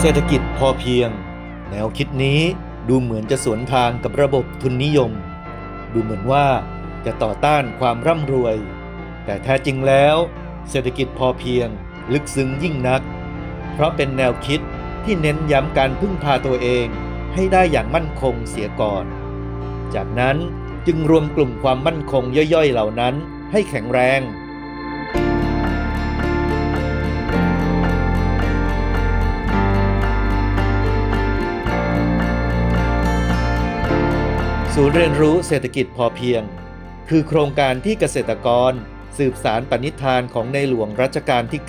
เศรษฐกิจพอเพียง แนวคิดนี้ดูเหมือนจะสวนทางกับระบบทุนนิยม ดูเหมือนว่าจะต่อต้านความร่ำรวย แต่แท้จริงแล้ว เศรษฐกิจพอเพียง ลึกซึ้งยิ่งนัก เพราะเป็นแนวคิดที่เน้นย้ำการพึ่งพาตัวเองให้ได้อย่างมั่นคงเสียก่อน จากนั้นจึงรวมกลุ่มความมั่นคงย่อยๆเหล่านั้นให้แข็งแรง ศูนย์เรียนรู้เศรษฐกิจพอเพียง คือโครงการที่เกษตรกร สืบสารปณิธานของในหลวงรัชกาลที่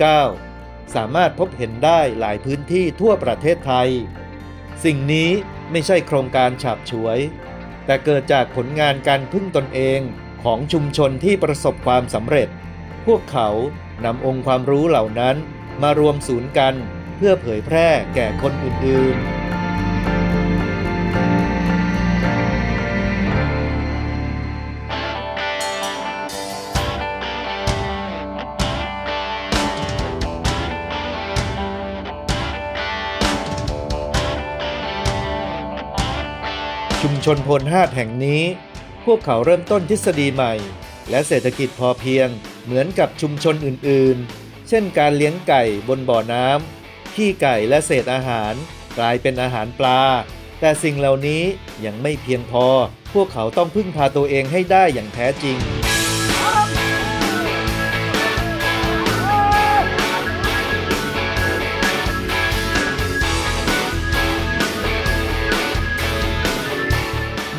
9 สามารถพบเห็นได้หลายพื้นที่ทั่วประเทศไทย สิ่งนี้ไม่ใช่โครงการฉาบฉวย แต่เกิดจากผลงานการพึ่งตนเองของชุมชนที่ประสบความสำเร็จ พวกเขานำองค์ความรู้เหล่านั้นมารวมศูนย์กันเพื่อเผยแพร่แก่คนอื่นๆ ชุมชนพลฮาดแห่งนี้ พวกเขาเริ่มต้นทฤษฎีใหม่ และเศรษฐกิจพอเพียงเหมือนกับชุมชนอื่นๆ เช่นการเลี้ยงไก่บนบ่อน้ำขี้ไก่และเศษอาหาร กลายเป็นอาหารปลา แต่สิ่งเหล่านี้ยังไม่เพียงพอ พวกเขาต้องพึ่งพาตัวเองให้ได้อย่างแท้จริง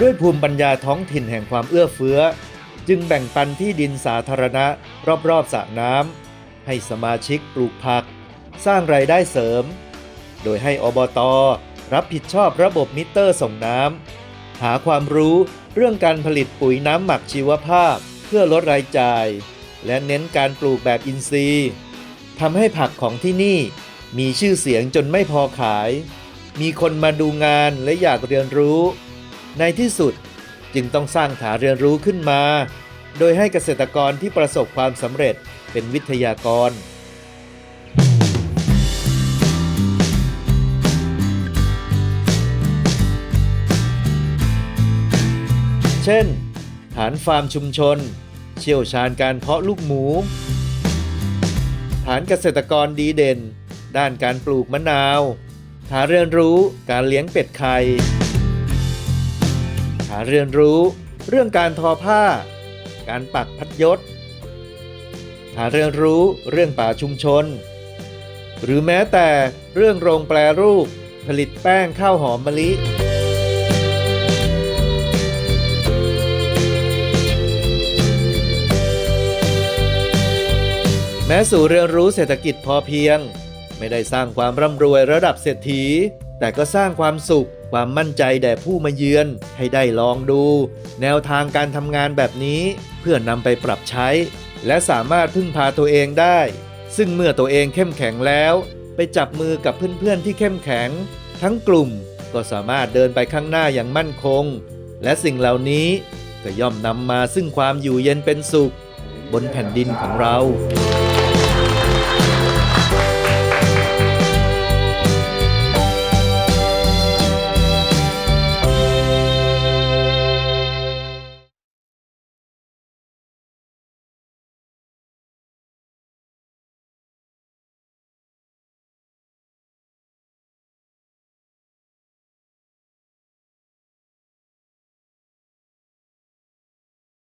ด้วยภูมิปัญญาท้องถิ่นแห่งความเอื้อเฟื้อ จึงแบ่งปันที่ดินสาธารณะ รอบๆสระน้ำให้สมาชิกปลูกผัก สร้างไรายได้เสริม โดยให้อบตรับผิดชอบระบบมิเตอร์ส่งน้ำหาความรู้เรื่องการผลิตปุ๋ยน้ำหมักชีวภาพ เพื่อลดรายจ่าย และเน้นการปลูกแบบอินทรีย์ทำให้ผักของที่นี่มีชื่อเสียงจนไม่พอขาย มีคนมาดูงานและอยากเรียนรู้ ในที่สุดจึงต้องสร้างฐานเรียนรู้ขึ้นมา โดยให้เกษตรกรที่ประสบความสำเร็จเป็นวิทยากร เช่น ฐานฟาร์มชุมชน เชี่ยวชาญการเพาะลูกหมู ฐานเกษตรกรดีเด่น ด้านการปลูกมะนาว ฐานเรียนรู้การเลี้ยงเป็ดไข่ หาเรียนรู้เรื่องการทอผ้า การปักพัดยศ หาเรียนรู้เรื่องป่าชุมชน หรือแม้แต่เรื่องโรงแปรรูป ผลิตแป้งข้าวหอมมะลิแม้สู่เรียนรู้เศรษฐกิจพอเพียง ไม่ได้สร้างความร่ำรวยระดับเศรษฐี แต่ก็สร้างความสุข ความมั่นใจแด่ผู้มาเยือน ให้ได้ลองดู แนวทางการทำงานแบบนี้ เพื่อนำไปปรับใช้ และสามารถพึ่งพาตัวเองได้ ซึ่งเมื่อตัวเองเข้มแข็งแล้ว ไปจับมือกับเพื่อนๆที่เข้มแข็ง ทั้งกลุ่มก็สามารถเดินไปข้างหน้าอย่างมั่นคง และสิ่งเหล่านี้ก็ย่อมนำมาซึ่งความอยู่เย็นเป็นสุข บนแผ่นดินของเรา